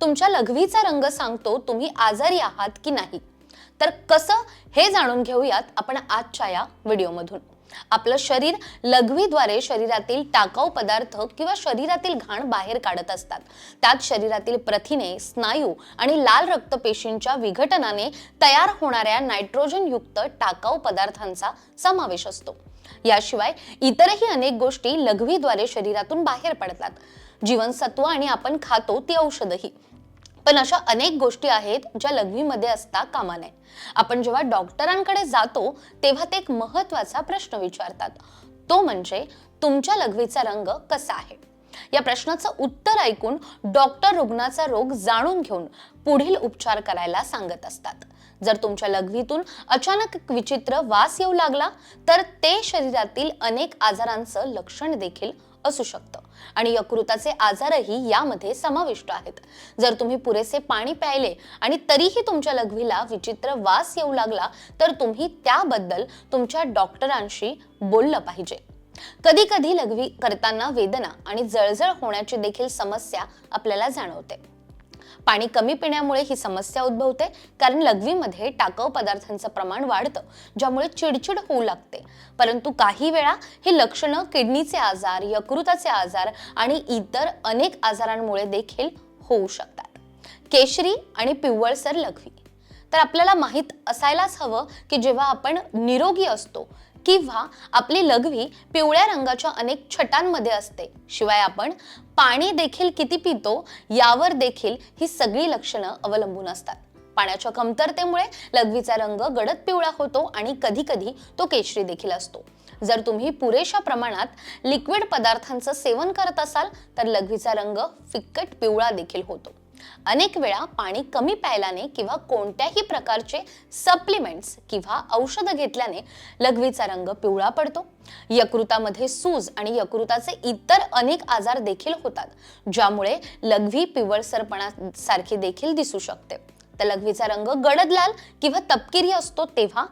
तुमच्या लघवीचा रंग सांगतो तुम्ही आजारी आहात की नाही. तर कसं हे जाणून घेऊयात आपण आजच्या या व्हिडिओमधून. आपलं शरीर लघवीद्वारे शरीरातील टाकाऊ पदार्थ किंवा शरीरातील घाण बाहेर काढत असतात. त्यात शरीरातील प्रथिने स्नायू आणि लाल रक्तपेशींच्या विघटनाने तयार होणाऱ्या नायट्रोजन युक्त टाकाऊ पदार्थांचा समावेश असतो. याशिवाय इतरही अनेक गोष्टी लघवीद्वारे शरीरातून बाहेर पडतात. जीवनसत्व आणि आपण खातो ती औषधही. पण अशा अनेक गोष्टी आहेत ज्या लघवीमध्ये असता कामा नये. आपण जेव्हा डॉक्टरांकडे जातो तेव्हा ते एक महत्त्वाचा प्रश्न विचारतात. तो म्हणजे तुमच्या लघवीचा रंग कसा आहे? या प्रश्नाचं उत्तर ऐकून डॉक्टर रुग्णाचा रोग जाणून घेऊन पुढील उपचार करायला सांगत असतात. जर तुमच्या लघवीतून अचानक विचित्र वास येऊ लागला तर ते शरीरातील अनेक आजारांचं लक्षण देखील असू शकतं. आणि यकृताचे आजारही यामध्ये समाविष्ट आहेत. जर तुम्ही पुरेसे पाणी प्यायले आणि तरीही तुमच्या लघवीला विचित्र वास येऊ लागला तर तुम्ही त्याबद्दल तुमच्या डॉक्टरांशी बोललं पाहिजे. कधी कधी लघवी करताना वेदना आणि जळजळ होण्याची देखील समस्या आपल्याला जाणवते. पाणी कमी पिण्यामुळे ही समस्या उद्भवते कारण लघवीमध्ये टाकाऊ पदार्थांचं प्रमाण वाढतं ज्यामुळे चिडचिड होऊ लागते. परंतु काही वेळा ही लक्षणं किडनीचे आजार यकृताचे आजार आणि इतर अनेक आजारांमुळे देखील होऊ शकतात. केशरी आणि पिवळसर लघवी. तर आपल्याला माहीत असायलाच हवं की जेव्हा आपण निरोगी असतो किंवा आपली लघवी पिवळ्या रंगाच्या अनेक छटांमध्ये असते. शिवाय आपण पाणी देखील किती पितो यावर देखील ही सगळी लक्षणं अवलंबून असतात. पाण्याच्या कमतरतेमुळे लघवीचा रंग गडद पिवळा होतो आणि कधी कधी तो केशरी देखील असतो. जर तुम्ही पुरेशा प्रमाणात लिक्विड पदार्थांचं सेवन करत असाल तर लघवीचा रंग फिक्कट पिवळा देखील होतो. अनेक वेळा पाणी कमी प्यायल्याने किंवा कोणत्याही प्रकारचे सप्लिमेंट्स किंवा औषधं घेतल्याने लघवीचा रंग पिवळा पडतो. यकृतामध्ये सूज आणि यकृताचे इतर अनेक आजार देखील होतात ज्यामुळे लघवी पिवळसरपणासारखी देखील दिसू शकते. तर लघवीचा रंग गडद लाल किंवा तपकिरी असतो तेव्हा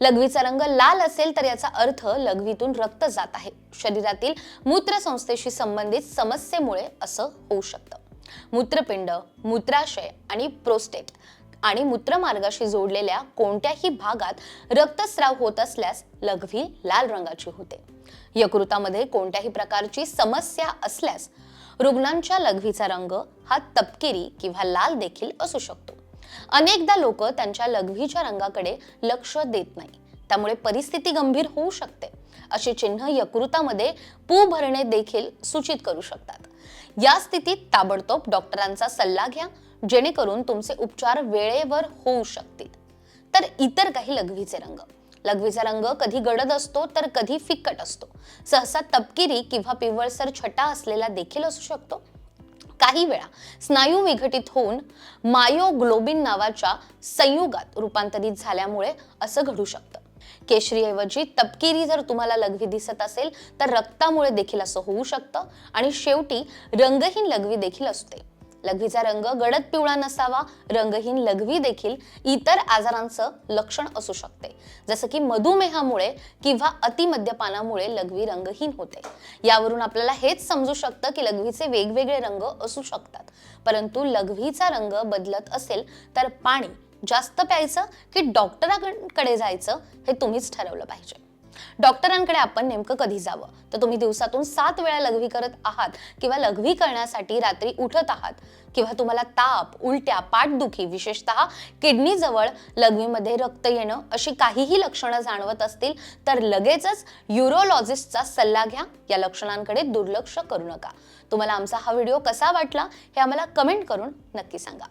लघवीचा रंग लाल असेल तर याचा अर्थ लघवीतून रक्त जात आहे. शरीरातील मूत्रसंस्थेशी संबंधित समस्येमुळे असं होऊ शकतं. मूत्रपिंड मूत्राशय आणि प्रोस्टेट आणि मूत्रमार्गाशी जोडलेल्या कोणत्याही भागात रक्तस्राव होत असल्यास लघवी लाल रंगाची होते. यकृतामध्ये कोणत्याही प्रकारची समस्या असल्यास रुग्णांच्या लघवीचा रंग हा तपकिरी किंवा लाल देखील असू शकतो. अनेकदा लोक त्यांच्या लघवीच्या रंगाकडे लक्ष देत नाही. त्यामुळे परिस्थिती गंभीर होऊ शकते. अशी चिन्ह यकृतामध्ये पू भरणे देखील सूचित करू शकतात. या स्थितीत ताबडतोब डॉक्टरांचा सल्ला घ्या जेणेकरून तुमचे उपचार वेळेवर होऊ शकतील. तर इतर काही लघवीचे रंग. लघवीचा रंग कधी गडद असतो तर कधी फिक्कट असतो. सहसा तपकिरी किंवा पिवळसर छटा असलेला देखील असू शकतो. काही वेळा स्नायू विघटित होऊन मायोग्लोबिन नावाच्या संयुगात रूपांतरित झाल्यामुळे असं घडू शकतं. केशरीऐवजी तपकिरी जर तुम्हाला लघवी दिसत असेल तर रक्तामुळे देखील असं होऊ शकतं आणि शेवटी रंगहीन लघवी देखील असते. लघवीचा रंग गडद पिवळा नसावा रंगहीन लघवी देखील इतर आजारांचं लक्षण असू शकते. जसं की मधुमेहामुळे किंवा अतिमद्यपानामुळे लघवी रंगहीन होते. यावरून आपल्याला हेच समजू शकतं की लघवीचे वेगवेगळे रंग असू शकतात. परंतु लघवीचा रंग बदलत असेल तर पाणी जास्त प्यायचं की डॉक्टरांकडे जायचं हे तुम्हीच ठरवलं पाहिजे. डॉक्टरांकडे आपण नेमकं कधी जावं? तर तुम्ही दिवसातून सात वेळा लघवी करत आहात किंवा लघवी करण्यासाठी रात्री उठत आहात किंवा तुम्हाला ताप उलट्या पाठदुखी विशेषतः किडनीजवळ लघवीमध्ये रक्त येणं अशी काहीही लक्षणं जाणवत असतील तर लगेचच युरोलॉजिस्टचा सल्ला घ्या. या लक्षणांकडे दुर्लक्ष करू नका. तुम्हाला आमचा हा व्हिडिओ कसा वाटला हे आम्हाला कमेंट करून नक्की सांगा.